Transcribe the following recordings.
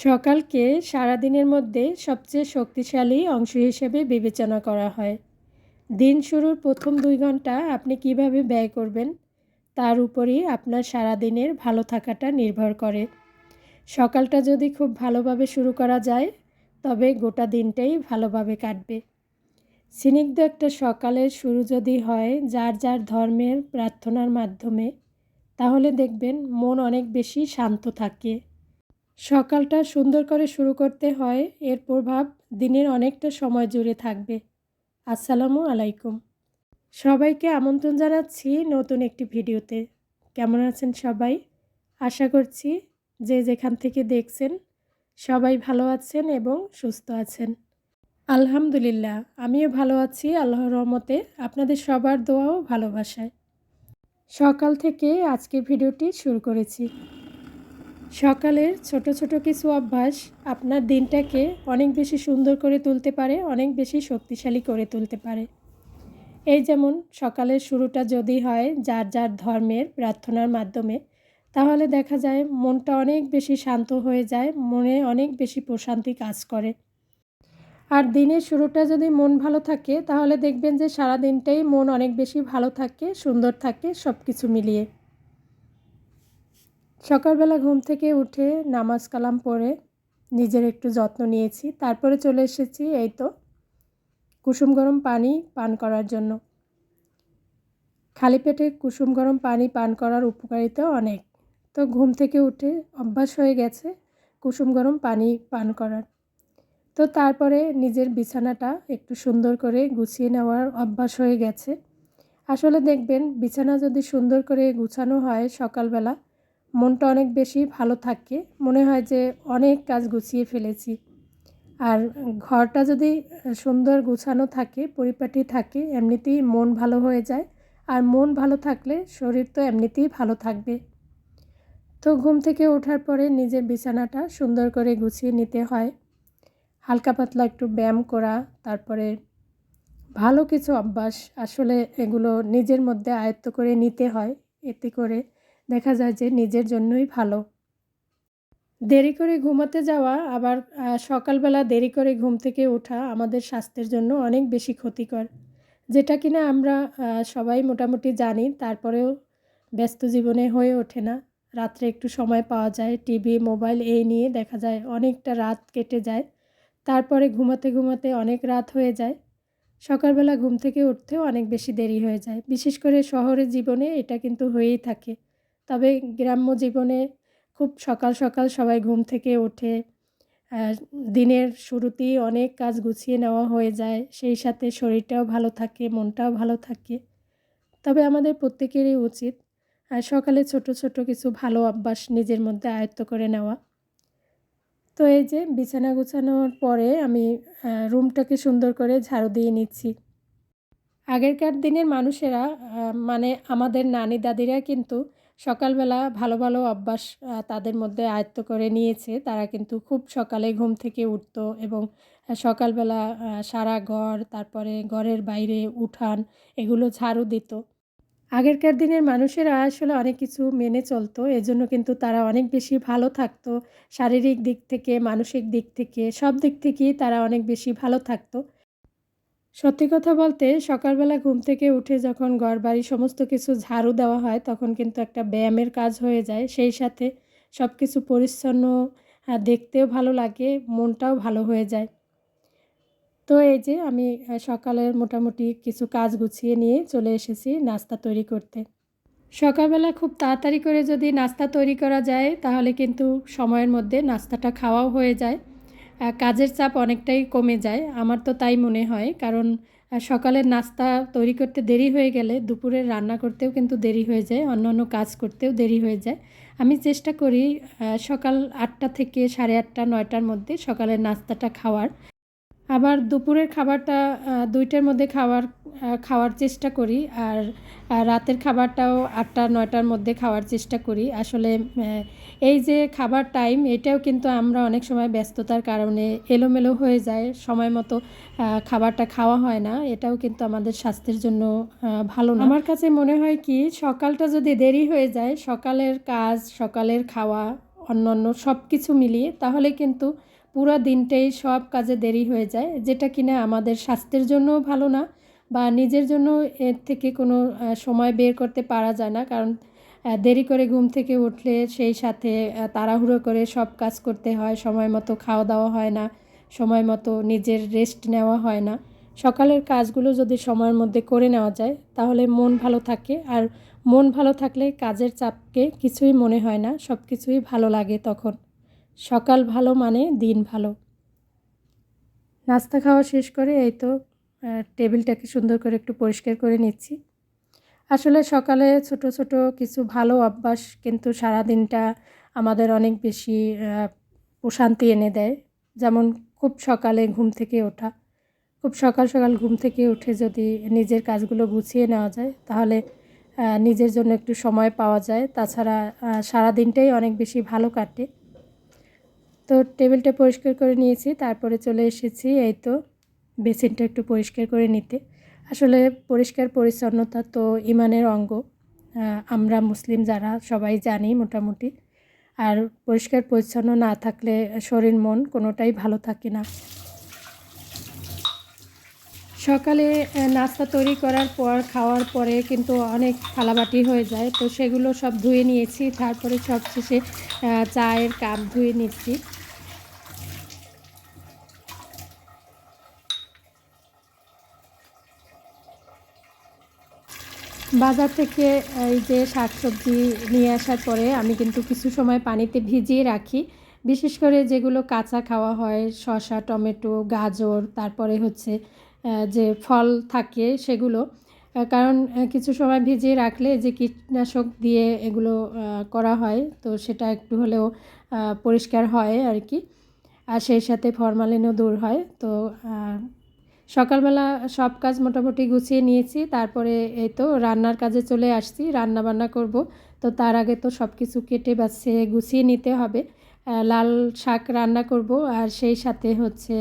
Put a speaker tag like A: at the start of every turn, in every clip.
A: সকালকে সারাদিনের মধ্যে সবচেয়ে শক্তিশালী অংশ হিসেবে বিবেচনা করা হয়। দিন শুরুর প্রথম দুই ঘণ্টা আপনি কীভাবে ব্যয় করবেন, তার উপরই আপনার সারাদিনের ভালো থাকাটা নির্ভর করে। সকালটা যদি খুব ভালোভাবে শুরু করা যায়, তবে গোটা দিনটাই ভালোভাবে কাটবে। স্নিগ্ধ একটা সকালের শুরু যদি হয় যার যার ধর্মের প্রার্থনার মাধ্যমে, তাহলে দেখবেন মন অনেক বেশি শান্ত থাকে। সকালটা সুন্দর করে শুরু করতে হয়, এর প্রভাব দিনের অনেকটা সময় জুড়ে থাকবে। আসসালামু আলাইকুম। সবাইকে আমন্ত্রণ জানাচ্ছি নতুন একটি ভিডিওতে। কেমন আছেন সবাই? আশা করছি যে যেখান থেকে দেখছেন সবাই ভালো আছেন এবং সুস্থ আছেন। আলহামদুলিল্লাহ, আমিও ভালো আছি, আল্লাহর রহমতে। আপনাদের সবার দোয়াও ভালোবাসায়। সকাল থেকে আজকের ভিডিওটি শুরু করেছি। সকালের ছোট ছোট কিছু অভ্যাস আপনার দিনটাকে অনেক বেশি সুন্দর করে তুলতে পারে, অনেক বেশি শক্তিশালী করে তুলতে পারে। এই যেমন সকালের শুরুটা যদি হয় যার যার ধর্মের প্রার্থনার মাধ্যমে, তাহলে দেখা যায় মনটা অনেক বেশি শান্ত হয়ে যায়, মনে অনেক বেশি প্রশান্তি কাজ করে। আর দিনের শুরুটা যদি মন ভালো থাকে, তাহলে দেখবেন যে সারা দিনটাই মন অনেক বেশি ভালো থাকে, সুন্দর থাকে সব কিছু মিলিয়ে। সকালবেলা ঘুম থেকে উঠে নামাজ কালাম পড়ে নিজের একটু যত্ন নিয়েছি। তারপরে চলে এসেছি এই তো কুসুম গরম পানি পান করার জন্য। খালি পেটে কুসুম গরম পানি পান করার উপকারিতা অনেক। তো ঘুম থেকে উঠে অভ্যাস হয়ে গেছে কুসুম গরম পানি পান করার। তো তারপরে নিজের বিছানাটা একটু সুন্দর করে গুছিয়ে নেওয়ার অভ্যাস হয়ে গেছে। আসলে দেখবেন, বিছানা যদি সুন্দর করে গুছানো হয় সকালবেলা মনটা অনেক বেশি ভালো থাকে। মনে হয় যে অনেক কাজ গুছিয়ে ফেলেছি। আর ঘরটা যদি সুন্দর গুছানো থাকে, পরিপাটি থাকে, এমনিতেই মন ভালো হয়ে যায়। আর মন ভালো থাকলে শরীর তো এমনিতেই ভালো থাকবে। তো ঘুম থেকে ওঠার পরে নিজের বিছানাটা সুন্দর করে গুছিয়ে নিতে হয়। হালকা পাতলা একটু ব্যায়াম করা, তারপরে ভালো কিছু অভ্যাস আসলে এগুলো নিজের মধ্যে আয়ত্ত করে নিতে হয়, এতে করে দেখা যায় যে নিজের জন্যই ভালো। দেরি করে ঘুমাতে যাওয়া আবার সকালবেলা দেরি করে ঘুম থেকে ওঠা আমাদের স্বাস্থ্যের জন্য অনেক বেশি ক্ষতিকর। যেটা কিনা আমরা সবাই মোটামুটি জানি, তারপরেও ব্যস্ত জীবনে হয়ে ওঠে না। রাত্রে একটু সময় পাওয়া যায়, টিভি, মোবাইল এই নিয়ে দেখা যায় অনেকটা রাত কেটে যায়। তারপরে ঘুমাতে ঘুমাতে অনেক রাত হয়ে যায়। সকালবেলা ঘুম থেকে উঠতেও অনেক বেশি দেরি হয়ে যায়। বিশেষ করে শহরের জীবনে এটা কিন্তু হয়েই থাকে। তবে গ্রাম্য জীবনে খুব সকাল সকাল সবাই ঘুম থেকে ওঠে। দিনের শুরুতেই অনেক কাজ গুছিয়ে নেওয়া হয়ে যায়। সেই সাথে শরীরটাও ভালো থাকে, মনটাও ভালো থাকে। তবে আমাদের প্রত্যেকেরই উচিত সকালে ছোট ছোট কিছু ভালো অভ্যাস নিজের মধ্যে আয়ত্ত করে নেওয়া। তো এই যে বিছানা গুছানোর পরে আমি রুমটাকে সুন্দর করে ঝাড়ু দিয়ে নিচ্ছি। আগেরকার দিনের মানুষেরা মানে আমাদের নানি দাদিরা কিন্তু সকালবেলা ভালো ভালো অভ্যাস তাদের মধ্যে আয়ত্ত করে নিয়েছে। তারা কিন্তু খুব সকালে ঘুম থেকে উঠত এবং সকালবেলা সারা ঘর, তারপরে ঘরের বাইরে উঠান এগুলো ঝাড়ু দিত। আগেরকার দিনের মানুষেরা আসলে অনেক কিছু মেনে চলতো, এজন্য কিন্তু তারা অনেক বেশি ভালো থাকতো। শারীরিক দিক থেকে, মানসিক দিক থেকে, সব দিক থেকেই তারা অনেক বেশি ভালো থাকতো। সত্যি কথা বলতে, সকালবেলা ঘুম থেকে উঠে যখন ঘর বাড়ি সমস্ত কিছু ঝাড়ু দেওয়া হয়, তখন কিন্তু একটা ব্যায়ামের কাজ হয়ে যায়। সেই সাথে সব কিছু পরিচ্ছন্ন দেখতেও ভালো লাগে, মনটাও ভালো হয়ে যায়। তো এই যে আমি সকালের মোটামুটি কিছু কাজ গুছিয়ে নিয়ে চলে এসেছি নাস্তা তৈরি করতে। সকালবেলা খুব তাড়াতাড়ি করে যদি নাস্তা তৈরি করা যায়, তাহলে কিন্তু সময়ের মধ্যে নাস্তাটা খাওয়াও হয়ে যায়। কাজের চাপ অনেকটাই কমে যায়। আমার তো তাই মনে হয়। কারণ সকালের নাস্তা তৈরি করতে দেরি হয়ে গেলে দুপুরের রান্না করতেও কিন্তু দেরি হয়ে যায়। অন্য অন্য কাজ করতেও দেরি হয়ে যায়। আমি চেষ্টা করি সকাল আটটা থেকে সাড়ে আটটা, নয়টার মধ্যে সকালের নাস্তাটা খাওয়ার। আবার দুপুরের খাবারটা দুইটার মধ্যে খাওয়ার খাওয়ার চেষ্টা করি আর রাতের খাবারটাও আটটা, নয়টার মধ্যে খাওয়ার চেষ্টা করি। আসলে এই যে খাবার টাইম এটাও কিন্তু আমরা অনেক সময় ব্যস্ততার কারণে এলোমেলো হয়ে যায়। সময় মতো খাবারটা খাওয়া হয় না। এটাও কিন্তু আমাদের স্বাস্থ্যের জন্য ভালো না। আমার কাছে মনে হয় কি, সকালটা যদি দেরি হয়ে যায়, সকালের কাজ, সকালের খাওয়া, অন্যান্য সব কিছু মিলিয়ে, তাহলে কিন্তু পুরো দিনটাই সব কাজে দেরি হয়ে যায়, যেটা কিনা আমাদের স্বাস্থ্যের জন্যও ভালো না বা নিজের জন্য এর থেকে কোনো সময় বের করতে পারা যায় না। কারণ দেরি করে ঘুম থেকে উঠলে সেই সাথে তাড়াহুড়ো করে সব কাজ করতে হয়, সময় মতো খাওয়া দাওয়া হয় না, সময় মতো নিজের রেস্ট নেওয়া হয় না। সকালের কাজগুলো যদি সময়ের মধ্যে করে নেওয়া যায়, তাহলে মন ভালো থাকে। আর মন ভালো থাকলে কাজের চাপকে কিছুই মনে হয় না সব কিছুই ভালো লাগে তখন। সকাল ভালো মানে দিন ভালো। নাস্তা খাওয়া শেষ করে এই তো। টেবিলটাকে সুন্দর করে একটু পরিষ্কার করে নিচ্ছি। আসলে সকালে ছোট ছোট কিছু ভালো অভ্যাস কিন্তু সারা দিনটা আমাদের অনেক বেশি প্রশান্তি এনে দেয়। যেমন খুব সকালে ঘুম থেকে ওঠা। খুব সকাল সকাল ঘুম থেকে উঠে যদি নিজের কাজগুলো গুছিয়ে নেওয়া যায়, তাহলে নিজের জন্য একটু সময় পাওয়া যায়। তাছাড়া সারা দিনটাই অনেক বেশি ভালো কাটে। তো টেবিলটা পরিষ্কার করে নিয়েছি, তারপরে চলে এসেছি এই তো। বেসিনটা একটু পরিষ্কার করে নিতে। আসলে পরিষ্কার পরিচ্ছন্নতা তো ইমানের অঙ্গ। আমরা মুসলিম যারা সবাই জানি মোটামুটি। আর পরিষ্কার পরিচ্ছন্ন না থাকলে শরীর, মন কোনোটাই ভালো থাকে না। সকালে নাস্তা তৈরি করার পর, খাওয়ার পরে কিন্তু অনেক থালাবাটি হয়ে যায়। তো সেগুলো সব ধুয়ে নিয়েছি। তারপরে সব শেষে চায়ের কাপ ধুয়ে নিচ্ছি। বাজার থেকে এই যে শাকসবজি নিয়ে আসার পরে আমি কিন্তু কিছু সময় পানিতে ভিজিয়ে রাখি। বিশেষ করে যেগুলো কাঁচা খাওয়া হয়, শসা, টমেটো, গাজর, তারপরে হচ্ছে যে ফল থাকে সেগুলো কারণ কিছু সময় ভিজিয়ে রাখলে যে কীটনাশক দিয়ে এগুলো করা হয়, তো সেটা একটু হলেও পরিষ্কার হয় আর কি। আর সেই সাথে ফরমালিনও দূর হয়, তো সকালবেলা সব কাজ মোটামুটি গুছিয়ে নিয়েছি, তারপরে এই তো রান্নার কাজে চলে আসছি, রান্না বান্না করব। তো তার আগে তো সব কিছু কেটে বাছে গুছিয়ে নিতে হবে। লাল শাক রান্না করব আর সেই সাথে হচ্ছে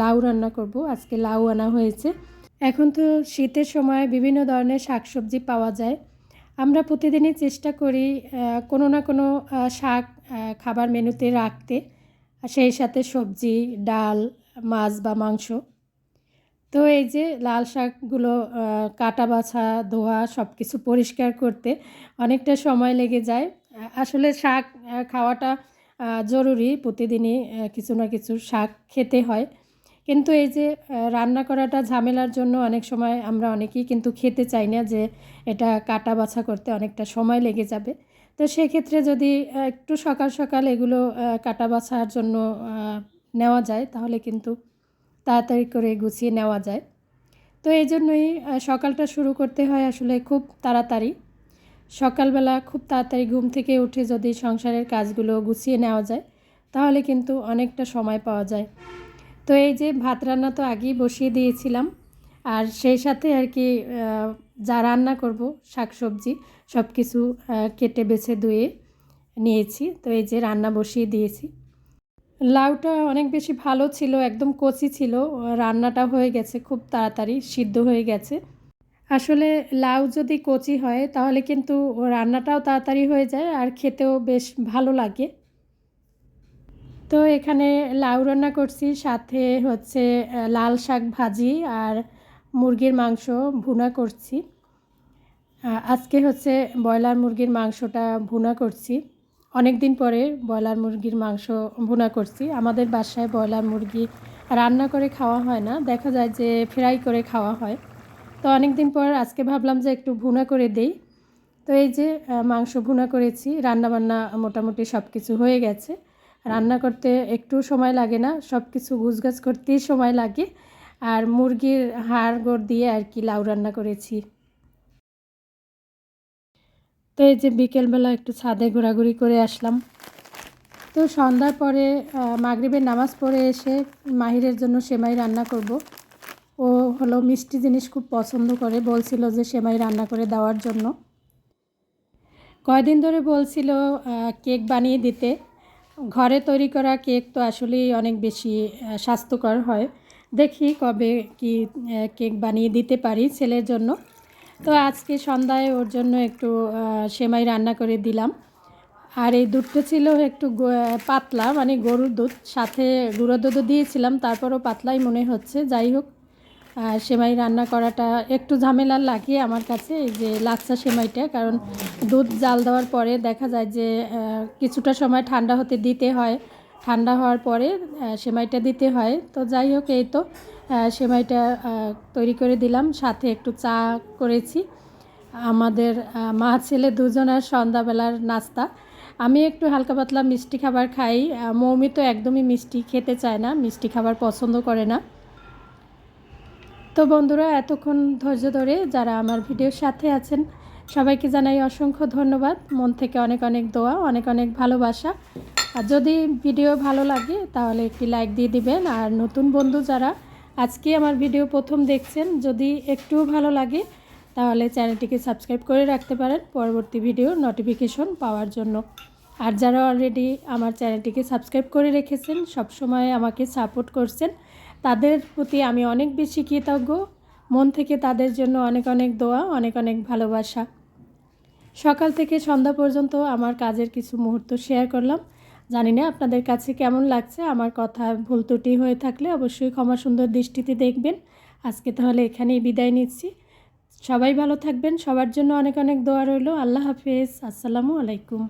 A: লাউ রান্না করব, আজকে লাউ আনা হয়েছে। এখন তো শীতের সময় বিভিন্ন ধরনের শাকসবজি পাওয়া যায়। আমরা প্রতিদিনই চেষ্টা করি কোনো না কোনো শাক খাবার মেনুতে রাখতে। সেই সাথে সবজি, ডাল, মাছ বা মাংস। তো এই যে লাল শাকগুলো কাটা বাছা, ধোয়া সব কিছু পরিষ্কার করতে অনেকটা সময় লেগে যায়। আসলে শাক খাওয়াটা জরুরি। প্রতিদিনই কিছু না কিছু শাক খেতে হয়। কিন্তু এই যে রান্না করাটা ঝামেলার জন্য অনেক সময় আমরা অনেকেই কিন্তু খেতে চাই না যে, এটা কাটা বাছা করতে অনেকটা সময় লেগে যাবে। তো সেক্ষেত্রে যদি একটু সকাল সকাল এগুলো কাটা বাছার জন্য নেওয়া যায়, তাহলে কিন্তু তাড়াতাড়ি করে গুছিয়ে নেওয়া যায়। তো এই জন্যই সকালটা শুরু করতে হয় আসলে খুব তাড়াতাড়ি। সকালবেলা খুব তাড়াতাড়ি ঘুম থেকে উঠে যদি সংসারের কাজগুলো গুছিয়ে নেওয়া যায়, তাহলে কিন্তু অনেকটা সময় পাওয়া যায়। তো এই যে ভাত রান্না তো আগেই বসিয়ে দিয়েছিলাম। আর সেই সাথে আর কি যা রান্না করব, শাকসবজি সব কিছু কেটে বেছে ধুয়ে নিয়েছি। তো এই যে রান্না বসিয়ে দিয়েছি। লাউটা অনেক বেশি ভালো ছিল, একদম কচি ছিল। রান্নাটা হয়ে গেছে খুব তাড়াতাড়ি, সিদ্ধ হয়ে গেছে। আসলে লাউ যদি কচি হয়, তাহলে কিন্তু রান্নাটাও তাড়াতাড়ি হয়ে যায় আর খেতেও বেশ ভালো লাগে। তো এখানে লাউ রান্না করছি, সাথে হচ্ছে লাল শাক ভাজি আর মুরগির মাংস ভুনা করছি। আজকে হচ্ছে ব্রয়লার মুরগির মাংসটা ভুনা করছি। অনেক দিন পরে ব্রয়লার মুরগির মাংস ভুনা করছি। আমাদের বাসায় ব্রয়লার মুরগি রান্না করে খাওয়া হয় না, দেখা যায় যে ফ্রাই করে খাওয়া হয়। তো অনেক দিন পর আজকে ভাবলাম যে একটু ভুনা করে দেই। তো এই যে মাংস ভুনা করেছি, রান্নাবান্না মোটামুটি সব কিছু হয়ে গেছে। রান্না করতে একটু সময় লাগে না সব কিছু গুছগাছ করতেই সময় লাগে। আর মুরগির হাড় গোড় দিয়ে আর কি লাউ রান্না করেছি। তো এই যে বিকেলবেলা একটু ছাদে ঘোরাঘুরি করে আসলাম। তো সন্ধ্যার পরে মাগরিবের নামাজ পড়ে এসে মাহিরের জন্য সেমাই রান্না করব। ও হলো মিষ্টি জিনিস খুব পছন্দ করে, বলছিল যে সেমাই রান্না করে দেওয়ার জন্য। কয়দিন ধরে বলছিল কেক বানিয়ে দিতে। ঘরে তৈরি করা কেক তো আসলেই অনেক বেশি স্বাস্থ্যকর হয়। দেখি কবে কি কেক বানিয়ে দিতে পারি ছেলের জন্য। তো আজকে সন্ধ্যায় ওর জন্য একটু সেমাই রান্না করে দিলাম। আর এই দুধটা ছিল একটু পাতলা মানে গরুর দুধ। সাথে গুঁড়ো দুধও দিয়েছিলাম, তারপরও পাতলাই মনে হচ্ছে। যাই হোক সেমাই রান্না করাটা একটু ঝামেলার লাগে আমার কাছে এই যে লাচ্ছা সেমাইটা, কারণ দুধ জাল দেওয়ার পরে দেখা যায় যে কিছুটা সময় ঠান্ডা হতে দিতে হয়। ঠান্ডা হওয়ার পরে সেমাইটা দিতে হয়। তো যাই হোক, এই তো। সেমাইটা তৈরি করে দিলাম। সাথে একটু চা করেছি। আমাদের মা, ছেলে দুজনের সন্ধ্যাবেলার নাস্তা। আমি একটু হালকা পাতলা মিষ্টি খাবার খাই। মৌমি তো একদমই মিষ্টি খেতে চায় না, মিষ্টি খাবার পছন্দ করে না। তো বন্ধুরা, এতক্ষণ ধৈর্য ধরে যারা আমার ভিডিওর সাথে আছেন, সবাইকে জানাই অসংখ্য ধন্যবাদ। মন থেকে অনেক অনেক দোয়া, অনেক অনেক ভালোবাসা। আর যদি ভিডিও ভালো লাগে, তাহলে একটি লাইক দিয়ে দিবেন। আর নতুন বন্ধু যারা আজকে আমার ভিডিও প্রথম দেখছেন, যদি একটুও ভালো লাগে, তাহলে চ্যানেলটিকে সাবস্ক্রাইব করে রাখতে পারেন পরবর্তী ভিডিও নোটিফিকেশন পাওয়ার জন্য। আর যারা অলরেডি আমার চ্যানেলটিকে সাবস্ক্রাইব করে রেখেছেন সবসময় আমাকে সাপোর্ট করছেন, তাদের প্রতি আমি অনেক বেশি কৃতজ্ঞ। মন থেকে তাদের জন্য অনেক অনেক দোয়া, অনেক অনেক ভালোবাসা। সকাল থেকে সন্ধ্যা পর্যন্ত আমার কাজের কিছু মুহূর্ত শেয়ার করলাম। জানি না আপনাদের কাছে কেমন লাগছে, আমার কথা ভুল ত্রুটি হয়ে থাকলে অবশ্যই ক্ষমা সুন্দর দৃষ্টিতে দেখবেন। আজকে তাহলে এখানেই বিদায় নিচ্ছি। সবাই ভালো থাকবেন, সবার জন্য অনেক অনেক দোয়া রইল। আল্লাহ হাফেজ, আসসালামু আলাইকুম।